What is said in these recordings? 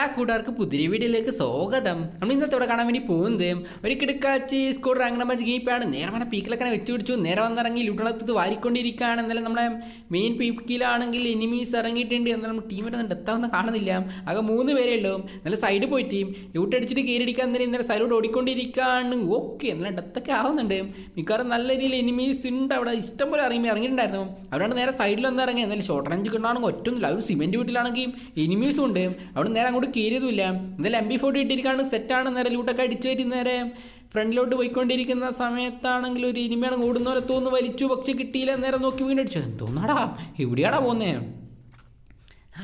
എല്ലാ കൂട്ടുകാർക്കും പുതിയ വീഡിയോയിലേക്ക് സ്വാഗതം. നമ്മൾ ഇന്നത്തോടെ കാണാൻ വേണ്ടി പോകുന്നത് ഒരു കിടക്കാച്ചി സ്കൂൾ റാങ്ക് നമ്പർ ഗീപ്പാണ് നേരെ വന്ന പീക്കിലൊക്കെ വെച്ച് പിടിച്ചു. നേരെ വന്നിറങ്ങി ലുട്ടളത്ത് വാരിക്കൊണ്ടിരിക്കുകയാണ്. എന്നാലും നമ്മുടെ മെയിൻ പീക്കിലാണെങ്കിൽ എനിമീസ് ഇറങ്ങിയിട്ടുണ്ട്. എന്നാലും ടീമിന്റെ ഡെത്താവുന്ന കാണുന്നില്ല. ആകെ മൂന്ന് പേരേ ഉള്ളൂ. നല്ല സൈഡ് പോയിട്ട് ലൂട്ട് അടിച്ചിട്ട് എന്നാലും ഇന്നലെ സൈഡോട് ഓടിക്കൊണ്ടിരിക്കുകയാണ്. ഓക്കെ എന്നാലും ഡെത്തൊക്കെ ആവുന്നുണ്ട്. മിക്കവാറും നല്ല രീതിയിൽ എനിമീസ് ഉണ്ട് അവിടെ. ഇഷ്ടം പോലെ ഇറങ്ങി ഇറങ്ങിയിട്ടുണ്ടായിരുന്നു. അവരാണ് നേരെ സൈഡിൽ വന്ന് ഇറങ്ങി എന്നാലും ഷോർട്ട് റേഞ്ച് കിട്ടാണെങ്കിൽ ഒറ്റൊന്നുമില്ല ഒരു സിമെന്റ് വീട്ടിലാണെങ്കിൽ എനിമീസും ഉണ്ട്. അവിടെ നേരെ അങ്ങോട്ട് കയറിയതുമില്ല എന്തായാലും എം ബി ഫോർട്ടി ഇട്ടിരിക്കാണ് സെറ്റാണ് നേരെ ലൂട്ടൊക്കെ അടിച്ചു വരും നേരെ ഫ്രണ്ടിലോട്ട് പോയിക്കൊണ്ടിരിക്കുന്ന സമയത്താണെങ്കിൽ ഒരു ഇനിമയാണ് ഓടുന്ന പോലെ തോന്നുന്നു വലിച്ചു പക്ഷെ കിട്ടിയില്ല നേരെ നോക്കി വീണ്ടടിച്ചു എന്തോന്നാടാ? എവിടെയാടാ പോന്നേ?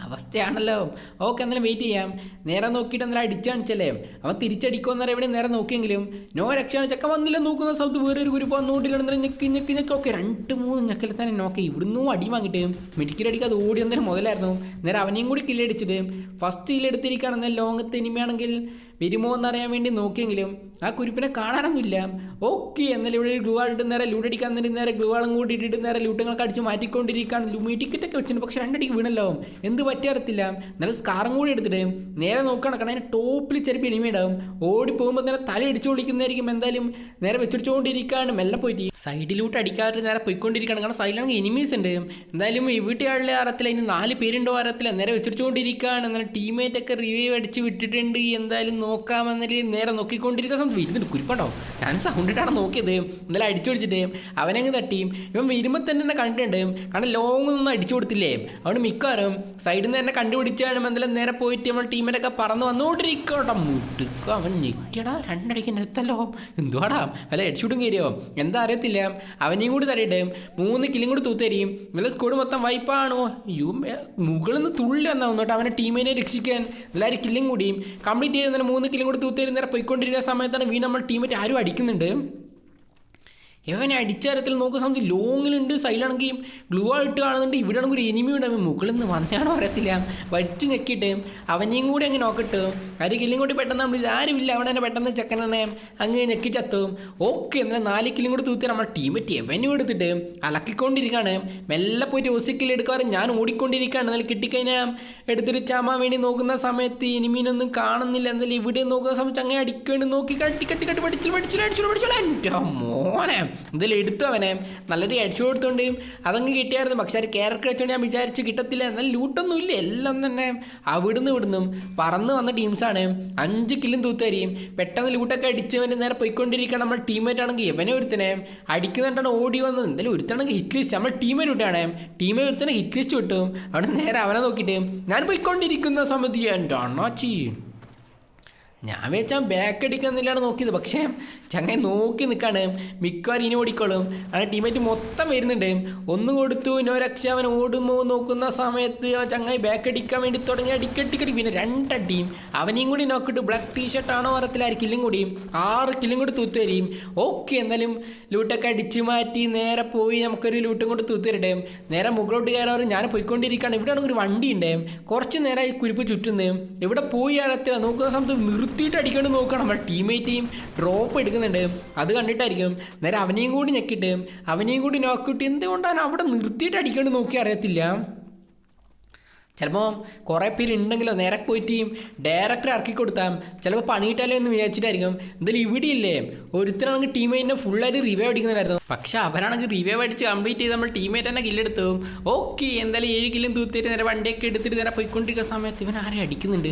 അവസ്ഥയാണല്ലോ. ഓക്കെ എന്നാലും വെയിറ്റ് ചെയ്യാം. നേരെ നോക്കിയിട്ട് എന്നാലും അടിച്ചു കാണിച്ചല്ലേ? അവൻ തിരിച്ചടിക്കുമെന്നേരം എവിടെ നേരെ നോക്കിയെങ്കിലും നോ രക്ഷയാണ് ചക്ക വന്നില്ല. നോക്കുന്ന സ്ഥലത്ത് വേറെ ഒരു ഗ്രൂപ്പ് വന്നുകൊണ്ടിരിക്കണം ഞെക്ക് ഞെക്ക് ഞെക്ക്. ഓക്കെ രണ്ട് മൂന്ന് ഞെക്കൽ തന്നെ. നോക്കി ഇവിടുന്നും അടി വാങ്ങിയിട്ട് മെഡിക്കൽ മെഡിക്കലടിക്കാതെ ഓടി വന്നേരം മുതലായിരുന്നു. നേരെ അവനെയും കൂടി കില്ലടിച്ചിട്ട് ഫസ്റ്റ് കില്ലെടുത്തിരിക്കുകയാണെന്നാൽ ലോങ്ങത്തെ ഇനിമയാണെങ്കിൽ വരുമോ എന്നറിയാൻ വേണ്ടി നോക്കിയെങ്കിലും ആ കുരിപ്പിനെ കാണാനൊന്നുമില്ല. ഓക്കെ എന്നാലും ഇവിടെ ഗ്ലൂ ആയിട്ട് നേരെ ലൂട്ടടിക്കാൻ നേരം നേരെ ഗ്ലൂ ആളും കൂടി ഇട്ടിട്ട് നേരെ ലൂട്ടങ്ങളൊക്കെ അടിച്ച് മാറ്റിക്കൊണ്ടിരിക്കുകയാണ്. ലൂമി ടിക്കറ്റൊക്കെ വെച്ചിട്ടുണ്ട്. പക്ഷെ രണ്ടടിക്ക് വീണല്ലോ. എന്ത് പറ്റിയറിയത്തില്ല നല്ല സ്കാറും കൂടി എടുത്തിട്ട് നേരെ നോക്കണം കാരണം അതിന് ടോപ്പിൽ എനിമി ഉണ്ടാവും. ഓടി പോകുമ്പോൾ നേരെ തല അടിച്ചു വിളിക്കുന്നതായിരിക്കും എന്തായാലും നേരെ വെച്ചിടിച്ചുകൊണ്ടിരിക്കുകയാണ് മെല്ലെ പോയിട്ട് സൈഡിലൂട്ട് അടിക്കാതെ നേരെ പോയിക്കൊണ്ടിരിക്കുകയാണ്. കാരണം സൈഡിലാണെങ്കിൽ എനിമീസ് ഉണ്ട്. എന്തായാലും ഈ വീട്ടുകാരുടെ അറത്തിൽ അതിന് നാല് പേരുണ്ടോ അറത്തില്ല നേരെ വെച്ചിടിച്ചുകൊണ്ടിരിക്കുകയാണ് എന്നാലും ഒക്കെ റിവ്യൂ അടിച്ച് വിട്ടിട്ടുണ്ട്. എന്തായാലും നോക്കാമെന്നൊരു നേരെ നോക്കിക്കൊണ്ടിരിക്കുന്ന സമയത്ത് വരുന്നുണ്ട് കുരിപ്പുണ്ടോ ഞാൻ സൗണ്ട് ഇട്ടാണ് നോക്കിയത്. ഇന്നലെ അടിച്ചു പിടിച്ചിട്ട് അവനങ്ങ് തട്ടി. ഇവൻ വരുമ്പോൾ തന്നെ എന്നെ കണ്ടിട്ടുണ്ട്. കാരണം ലോങ് ഒന്നും അടിച്ചു കൊടുത്തില്ലേ. അവിടെ മിക്കവാറും സൈഡിൽ നിന്ന് തന്നെ കണ്ടുപിടിച്ചാണ് എന്തെല്ലാം നേരെ പോയിട്ട് നമ്മൾ ടീമിനൊക്കെ പറന്ന് വന്നുകൊണ്ടിരിക്കട്ടോ മുട്ടുക്കോ അവൻ ഞെക്കിയടാ. രണ്ടടിക്ക് എടുത്തല്ലോ എന്തുവാടാ? വല്ല ഹെഡ്ഷൂട്ടും കയറിയോ? എന്താ അറിയത്തില്ല. അവനെയും കൂടി തരയിട്ട് മൂന്ന് കിലും കൂടി തൂത്തരിയും ഇന്നലെ സ്കൂൾ മൊത്തം വൈപ്പാണോ യു മുകളിൽ നിന്ന് തുള്ളി വന്നാൽ കേട്ടോ അവനെ ടീമിനെ രക്ഷിക്കാൻ. എല്ലാവരും കില്ലും കൂടിയും കംപ്ലീറ്റ് ചെയ്ത് തന്നെ മൂന്ന് കിലും കൂടി തൂത്തേരി നേരെ പോയിക്കൊണ്ടിരിക്കുന്ന സമയത്താണ് വീ നമ്മൾ ടീമേറ്റ് ആരും അടിക്കുന്നുണ്ട്. ഇവനെ അടിച്ചാരത്തിൽ നോക്കുന്ന സമയത്ത് ലോങ്ങിലുണ്ട് സൈഡിലാണെങ്കിൽ ഗ്ലൂ ആയിട്ട് കാണുന്നുണ്ട്. ഇവിടെ ആണെങ്കിൽ ഒരു എനിമി ഉണ്ട്. അവൻ മുകളിൽ നിന്ന് വന്നാണോ അറിയത്തില്ല. വടിച്ച് ഞെക്കിയിട്ട് അവനെയും കൂടി അങ്ങ് നോക്കിട്ട് ആര് കില്ലും കൂടി പെട്ടെന്ന് നമ്മൾ ആരും ഇല്ല അവനെ പെട്ടെന്ന് ചെക്കനെ അങ്ങ് ഞെക്കി ഓക്കെ എന്നാൽ നാല് കില്ലും കൂടി തൂത്തി നമ്മുടെ ടീമറ്റ് എവനും എടുത്തിട്ട് അലക്കിക്കൊണ്ടിരിക്കുകയാണ്. മെല്ലെ പോയിട്ട് ഒസിക്കിൽ എടുക്കാറ്. ഞാൻ ഓടിക്കൊണ്ടിരിക്കുകയാണ്. എന്നാൽ കിട്ടിക്കഴിഞ്ഞാൽ എടുത്തിട്ട് ചാമാൻ വേണ്ടി നോക്കുന്ന സമയത്ത് എനിമീനൊന്നും കാണുന്നില്ല. എന്നാലും ഇവിടെ നോക്കുന്ന സമയത്ത് അങ്ങനെ അടിക്കേണ്ടി നോക്കി. കട്ടി കട്ടി കട്ടി പഠിച്ചു പഠിച്ചു അടിച്ചു പഠിച്ചു എന്റെ മോനെ. എന്തായാലും എടുത്തു അവനെ. നല്ലൊരു അടിച്ചു കൊടുത്തോണ്ടേയും അതങ്ങ് കിട്ടിയായിരുന്നു. പക്ഷെ ഒരു ക്യാരക്ടർ വെച്ചോണ്ട് ഞാൻ വിചാരിച്ചു കിട്ടത്തില്ല. എന്നാൽ ലൂട്ടൊന്നും ഇല്ല. എല്ലാം തന്നെ അവിടുന്ന് ഇവിടുന്നും പറന്ന് വന്ന ടീംസാണ് അഞ്ച് കില്ലും തൂത്തരിയും പെട്ടെന്ന് ലൂട്ടൊക്കെ അടിച്ചവന് നേരെ പോയിക്കൊണ്ടിരിക്കണം നമ്മൾ ടീമേറ്റ് ആണെങ്കിൽ. ഇവനെ ഒരുത്തനെ അടിക്കുന്നുണ്ടാണ് ഓടി വന്നത്. എന്തായാലും ഒരുത്തണെങ്കിൽ ഹിറ്റ് ലിസ്റ്റ് നമ്മൾ ടീമേറ്റ് വിട്ടാണ് ടീമേ ഒരുത്തനെ ഹിറ്റ് ലിസ്റ്റ് വിട്ടും. അവിടെ നേരെ അവനെ നോക്കിയിട്ട് ഞാൻ പോയിക്കൊണ്ടിരിക്കുന്ന സമയത്ത് എന്റെ അണ്ണാച്ചി? ഞാൻ വെച്ചാൽ ബാക്ക് അടിക്കുന്നില്ലാണ് നോക്കിയത്. പക്ഷേ ചങ്ങായി നോക്കി നിൽക്കാണ് മിക്കവാറും ഇനി ഓടിക്കോളും. അങ്ങനെ ടീമേറ്റ് മൊത്തം വരുന്നുണ്ട്. ഒന്ന് കൊടുത്തു ഇനോ രക്ഷ അവൻ ഓടുമോ നോക്കുന്ന സമയത്ത് അവൻ ചങ്ങായി ബാക്ക് അടിക്കാൻ വേണ്ടി തുടങ്ങി. അടിക്കടിക്കടി പിന്നെ രണ്ടടിയും അവനെയും കൂടി നോക്കിട്ട് ബ്ലാക്ക് ടീഷർട്ടാണോ പറത്തില്ല കില്ലും കൂടി. ആറ് കില്ലും കൂടി തൂത്ത് വരികയും ഓക്കെ എന്നാലും ലൂട്ടൊക്കെ അടിച്ചു മാറ്റി നേരെ പോയി നമുക്കൊരു ലൂട്ടും കൂടി തൂത്ത് തരട്ടെ. നേരെ മുകളോട്ട് കയറാറ് ഞാൻ പോയിക്കൊണ്ടിരിക്കുകയാണ്. ഇവിടെ ആണെങ്കിൽ ഒരു വണ്ടി ഉണ്ട് കുറച്ച് നേരം ഈ കുരിപ്പ് ചുറ്റുന്നു. ഇവിടെ പോയി അറത്തില്ല നോക്കുന്ന സമയത്ത് നിർത്തിയിട്ട് അടിക്കാണ്ട് നോക്കണം നമ്മുടെ ടീമേറ്റെയും ഡ്രോപ്പ് എടുക്കുന്നുണ്ട്. അത് കണ്ടിട്ടായിരിക്കും. നേരെ അവനെയും കൂടി ഞെക്കിയിട്ട് അവനെയും കൂടി നോക്കിയിട്ട് എന്തുകൊണ്ടാണ് അവിടെ നിർത്തിയിട്ട് അടിക്കാണ്ട് നോക്കി അറിയത്തില്ല? ചിലപ്പോൾ കുറേ പേര് ഉണ്ടെങ്കിലോ നേരെ പോയിട്ട് ഡയറക്ടർ ഇറക്കി കൊടുത്താം ചിലപ്പോൾ പണിയിട്ടാലോ എന്ന് വിചാരിച്ചിട്ടായിരിക്കും. എന്തായാലും ഇവിടെ ഇല്ലേ ഒരുത്തരാണെങ്കിൽ ടീമേറ്റിനെ ഫുള്ളായിട്ട് റിവൈവ് അടിക്കുന്നതായിരുന്നു. പക്ഷെ അവരാണെങ്കിൽ റിവൈവ് അടിച്ച് കംപ്ലീറ്റ് ചെയ്ത് നമ്മൾ ടീമേറ്റ് തന്നെ കില്ലെടുത്തു ഓക്കെ എന്തായാലും ഏഴ് കില്ലും തൂത്തിട്ട് നേരെ വണ്ടിയൊക്കെ എടുത്തിട്ട് നേരെ പോയിക്കൊണ്ടിരിക്കുന്ന സമയത്ത് ഇവൻ ആരെ അടിക്കുന്നുണ്ട്?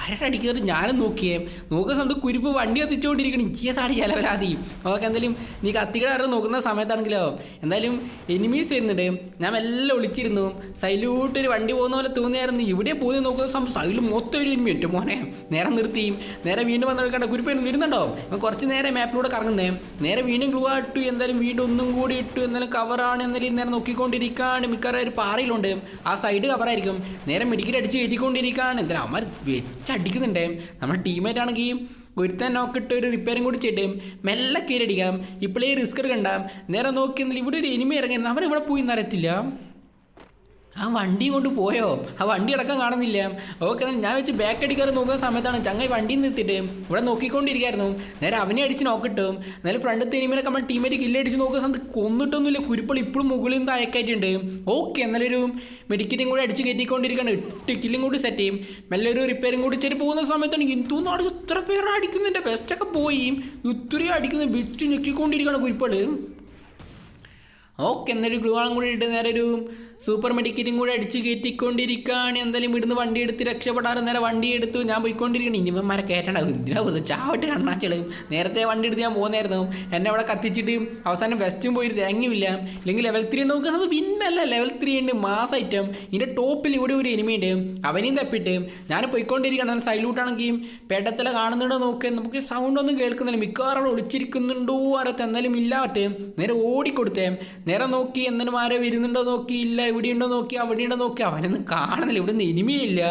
ആരെ അടിക്കുന്നത് ഞാനും നോക്കിയേ. നോക്കുന്ന സമയത്ത് കുരുപ്പ് വണ്ടി കത്തിച്ചുകൊണ്ടിരിക്കണം ഏതാണ് ചിലവരാതി. ഓക്കെ എന്തായാലും നീ കത്തിക്കടാറ് നോക്കുന്ന സമയത്താണെങ്കിലോ എന്തായാലും എനിമീസ് വരുന്നുണ്ട്. ഞാൻ എല്ലാം ഒളിച്ചിരുന്നു. സൈലൂട്ട് ഒരു വണ്ടി പോകുന്ന പോലെ തോന്നിയായിരുന്നു ഇവിടെ പോയി നോക്കുന്ന? സമയം സൈഡിൽ മൊത്തം ഒരു എനിമി ഒറ്റ മോനെ. നേരം നിർത്തിയും നേരെ വീണ്ടും വന്ന് കണ്ട കുരിപ്പ് വരുന്നുണ്ടോ? ഞാൻ കുറച്ച് നേരം മാപ്പിലൂടെ കറങ്ങുന്നേ. നേരെ വീണ്ടും ഗ്ലൂ ഇട്ടു എന്തായാലും വീണ്ടും ഒന്നും കൂടി ഇട്ടു എന്തായാലും കവറാണ് എന്നാലും നേരെ നോക്കിക്കൊണ്ടിരിക്കുകയാണ് മിക്കവാറും ഒരു പാറയിലുണ്ട്. ആ സൈഡ് കവറായിരിക്കും നേരെ മെഡിക്കൽ അടിച്ച് കയറ്റിക്കൊണ്ടിരിക്കുകയാണ് എന്തായാലും അമ്മ വെച്ചടിക്കുന്നുണ്ട് നമ്മുടെ ടീമേറ്റ് ആണെങ്കിൽ ഒരുത്തൻ നോക്കിയിട്ട് ഒരു റിപ്പയറും കൂടി ചെയ്തിട്ട് മെല്ലെ കീരടിക്കാം ഇപ്പോഴേ റിസ്ക് എടുക്കണ്ട. നേരെ നോക്കിയെന്നാൽ ഇവിടെ ഒരു എനിമി ഇറങ്ങി അവരിവിടെ പോയി എന്നറിയത്തില്ല ആ വണ്ടിയും കൊണ്ട് പോയോ? ആ വണ്ടി അടക്കം കാണുന്നില്ല. ഓക്കെ ഞാൻ വെച്ച് ബാക്ക് അടിക്കാറ് നോക്കുന്ന സമയത്താണ് ചങ്ങായി വണ്ടി നിർത്തിയിട്ട് ഇവിടെ നോക്കിക്കൊണ്ടിരിക്കായിരുന്നു നേരെ അവനെ അടിച്ച് നോക്കിട്ടും എന്നാലും ഫ്രണ്ട് തിരുമിനൊക്കെ നമ്മൾ ടീമേറ്റ് കില്ലടിച്ച് നോക്കുന്ന സമയത്ത് കൊന്നിട്ടൊന്നുമില്ല. കുരുപ്പൾ ഇപ്പോഴും മുകളിൽ നിന്ന് താഴേക്കായിട്ടുണ്ട്. ഓക്കെ എന്നാലൊരു മെഡിക്കറ്റും കൂടി അടിച്ച് കയറ്റിക്കൊണ്ടിരിക്കുകയാണ്. എട്ട് കില്ലും കൂടി സെറ്റ് ചെയ്യും. മെല്ലെ ഒരു റിപ്പയറും കൂടി ചെറിയ പോകുന്ന സമയത്താണ് എന്തോന്നാണ് ഇത്ര പേരെ അടിക്കുന്നതിന്റെ ബെസ്റ്റൊക്കെ പോയി. ഇത്രയും അടിക്കുന്ന വിറ്റ് ഞെക്കിക്കൊണ്ടിരിക്കുകയാണ് കുരുപ്പൾ ഓക്കെ എന്നൊരു ഗ്ലൂവാളും കൂടി ഇട്ട് നേരെ ഒരു സൂപ്പർ മെഡിക്കറ്റും കൂടെ അടിച്ച് കയറ്റിക്കൊണ്ടിരിക്കുകയാണ് എന്തായാലും ഇവിടുന്ന് വണ്ടി എടുത്ത് രക്ഷപ്പെടാറ് നേരെ വണ്ടി എടുത്തു. ഞാൻ പോയിക്കൊണ്ടിരിക്കണം. ഇനിമന്മാരെ കയറ്റണ്ടാവും ഇതിനാ വെറുതെ ചാവട്ട് കണ്ണാച്ചളും നേരത്തെ വണ്ടി എടുത്ത് ഞാൻ പോകുന്നായിരുന്നു എന്നെ അവിടെ കത്തിച്ചിട്ട് അവസാനം വെസ്റ്റും പോയി തേങ്ങയുമില്ല. അല്ലെങ്കിൽ ലെവൽ ത്രീ ഉണ്ട് നോക്കുക. സമയത്ത് പിന്നല്ല. ലെവൽ ത്രീ ഉണ്ട്. മാസ് ഐറ്റം ഇതിന്റെ ടോപ്പിൽ ഇവിടെ ഒരു എനിമിയുണ്ട് അവനെയും തപ്പിട്ട് ഞാൻ പോയിക്കൊണ്ടിരിക്കണം. സൈലൂട്ടാണെങ്കിൽ പെടത്തല കാണുന്നുണ്ടോ നോക്ക്. നമുക്ക് സൗണ്ട് ഒന്നും കേൾക്കുന്നില്ല. മിക്കവാറും അവിടെ ഒളിച്ചിരിക്കുന്നുണ്ടോ ആരത്തെ എന്തായാലും ഇല്ലാട്ടെ നേരെ ഓടിക്കൊടുത്തേ. നേരെ നോക്കി. എന്തിനും ആരോ വരുന്നുണ്ടോ നോക്കി. ഇല്ല എവിടെയുണ്ടോ നോക്കി അവിടെയുണ്ടോ നോക്കി അവനൊന്നും കാണുന്നില്ല. ഇവിടെ നിന്ന് എനിമിയില്ല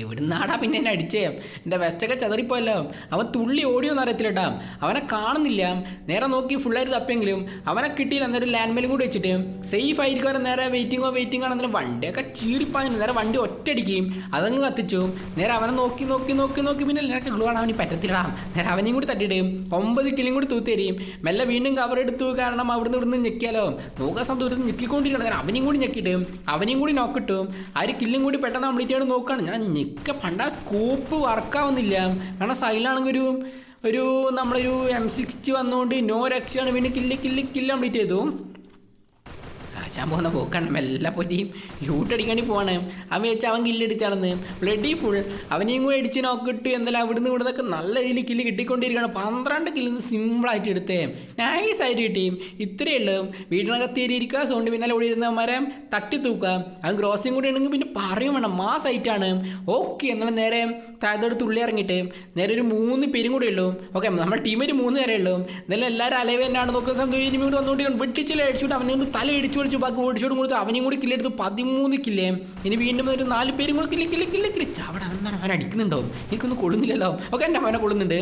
എവിടുന്നാടാ പിന്നെ എന്നെ അടിച്ചേ? എന്റെ വെസ്റ്റൊക്കെ ചതറിപ്പോയല്ലോ. അവൻ തുള്ളി ഓടിയോന്ന് അറിയത്തില്ലട്ടാ. അവനെ കാണുന്നില്ല. നേരെ നോക്കി ഫുള്ളായിട്ട് തപ്പിയെങ്കിലും അവനെ കിട്ടിയില്ല. എന്നൊരു ലാൻഡ് മേലും കൂടി വെച്ചിട്ട് സേഫ് ആയിരിക്കും നേരെ വെയിറ്റിങ്ങോ വെയിറ്റിംഗ് ആണെങ്കിലും വണ്ടിയൊക്കെ ചീറിപ്പാഞ്ഞു നേരെ വണ്ടി ഒറ്റയടിക്കുകയും അതങ്ങ് കത്തിച്ചു. നേരെ അവനെ നോക്കി നോക്കി നോക്കി നോക്കി പിന്നെ നേരെ ഗ്ലൂ കാണാൻ അവന് നേരെ അവനെയും കൂടി തട്ടിയിടും ഒമ്പത് കിലും കൂടി തൂത്തേരിയും മെല്ലെ വീണ്ടും കവർ എടുത്തു. കാരണം അവിടുന്ന് ഇവിടുന്ന് ഞെക്കിയാലോ. നോക്കാൻ സമയത്ത് ഞെക്കിക്കൊണ്ടിരിക്കണം നേരെ അവനെയും കൂടി ഞെക്കിയിട്ടും അവനെയും കൂടി നോക്കിട്ടും ആ ഒരു കില്ലും കൂടി പെട്ടെന്ന് കംപ്ലീറ്റ് ചെയ്യണം നോക്കുകയാണ് ഞാൻ ഞെക്ക ആ സ്കോപ്പ് വർക്കാവുന്നില്ല കാരണം സൈലാണെങ്കിൽ ഒരു ഒരു നമ്മളൊരു എം സിക്സ്റ്റി വന്നുകൊണ്ട് നോ രക്ഷയാണ് പിന്നെ കില്ല് കില്ല് കില്ല് കംപ്ലീറ്റ് ചെയ്തു. കാച്ചാൻ പോകുന്ന പോക്കാണ് മെല്ലെ പോറ്റി ലൂട്ട് അടിക്കാണ്ടി പോവാണ്. അവൻ വെച്ച് അവൻ കില്ലെടുത്താണെന്ന് ബ്ലഡി ഫുൾ അവനെയും കൂടെ അടിച്ച് നോക്കിട്ട് എന്തായാലും അവിടുന്ന് ഇവിടുന്നൊക്കെ നല്ല രീതിയിൽ കില്ല് കിട്ടിക്കൊണ്ടിരിക്കുകയാണ്. പന്ത്രണ്ട് കില്ലിന്ന് സിമ്പിളായിട്ട് എടുത്തേ. നൈസ് ആയിട്ട് കിട്ടി. ഇത്രയേ ഉള്ളൂ. വീടിനകത്ത് കയറിയിരിക്കുക സോണ്ട് പിന്നാലെ ഓടി ഇരുന്നവന്മാരെ തട്ടി തൂക്കുക. അവൻ ക്രോസിങ് കൂടി ഉണ്ടെങ്കിൽ പിന്നെ പറയും വേണം. മാസ് ആയിട്ടാണ് ഓക്കെ എന്നാൽ നേരെ താഴത്തോട് തുള്ളി ഇറങ്ങിയിട്ട് നേരെ ഒരു മൂന്ന് പേരും കൂടെ ഉള്ളൂ. ഓക്കെ നമ്മുടെ ടീമിൽ മൂന്ന് പേരേ ഉള്ളൂ. എന്നാലും എല്ലാവരും അലവ് തന്നെയാണ്. നോക്കുന്ന സമയത്ത് ഇനി കൂടി വന്നുകൊണ്ട് വെട്ടിച്ചില്ല അടിച്ചുകൊണ്ട് അവനെ തല ഇടിച്ചു ബാക്കി ഓടിച്ചോടും കൊടുത്ത് അവനെയും കൂടി കില്ലെടുത്ത് പതിമൂന്ന് കില്ലേ ഇനി വീണ്ടും ഒരു നാല് പേരും കൂടി കില്ല് കില്ല് കില്ല് കില്ല് ചവിടെ അവൻ അവൻ അടിക്കുന്നുണ്ടോ? എനിക്കൊന്നും കൊള്ളുന്നില്ലല്ലോ ഓക്കെ എന്റെ അവനെ കൊള്ളുന്നുണ്ട്.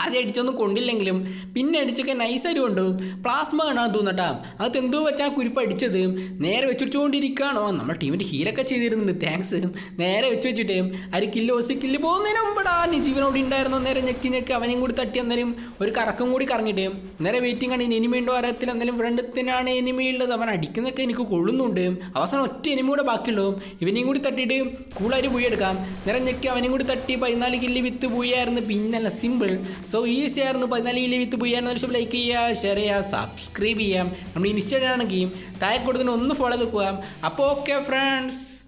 ആദ്യം അടിച്ചൊന്നും കൊണ്ടില്ലെങ്കിലും പിന്നെ അടിച്ചൊക്കെ നൈസായിട്ട് കൊണ്ടു പ്ലാസ്മ കാണാൻ തോന്നട്ടാ. അത് എന്തോ വെച്ചാൽ കുരിപ്പ് അടിച്ചത്? നേരെ വെച്ചുകൊണ്ടിരിക്കുകയാണോ നമ്മുടെ ടീമിന്റെ ഹീലൊക്കെ ചെയ്തിരുന്നുണ്ട്. താങ്ക്സ് നേരെ വെച്ച് വെച്ചിട്ട് അരി കില്ല് ഓസി കില്ല് പോകുന്നതിന് മുമ്പടാ. നീ ജീവനോടി ഉണ്ടായിരുന്നു. നേരെ ഞെക്കി ഞെക്കി അവനെയും കൂടി തട്ടി എന്നാലും ഒരു കറക്കം കൂടി കറങ്ങിയിട്ട് നേരെ വെയിറ്റിംഗ് ആണ് എനിമി ഉണ്ടോ അറിയത്തില്ല എന്നാലും ഫ്രണ്ടത്തിനാണ് എനിമി ഉള്ളത്. അവൻ അടിക്കുന്നൊക്കെ എനിക്ക് കൊള്ളുന്നുണ്ട്. അവസാനം ഒറ്റ എനിമി കൂടെ ബാക്കിയുള്ളൂ. ഇവനെയും കൂടി തട്ടിയിട്ട് കൂളായിട്ട് പോയി എടുക്കാം. നേരെ ഞെക്കി അവനെയും കൂടി തട്ടി പതിനാല് കില്ല് വിത്ത് പോയായിരുന്നു പിന്നല്ല സിമ്പിൾ സോ ഈസി ആയിരുന്നു. പതിനാല് കില്ല് വിത്ത് പോയി ലൈക്ക് ചെയ്യുക ഷെയർ ചെയ്യുക സബ്സ്ക്രൈബ് ചെയ്യാം. നമ്മൾ ഇൻസ്റ്റാഗ്രാം ആണെങ്കിൽ താഴെ കൊടുക്കുന്ന ഒന്ന് ഫോളോ ചെയ്ത് അപ്പോൾ ഓക്കെ ഫ്രണ്ട്സ്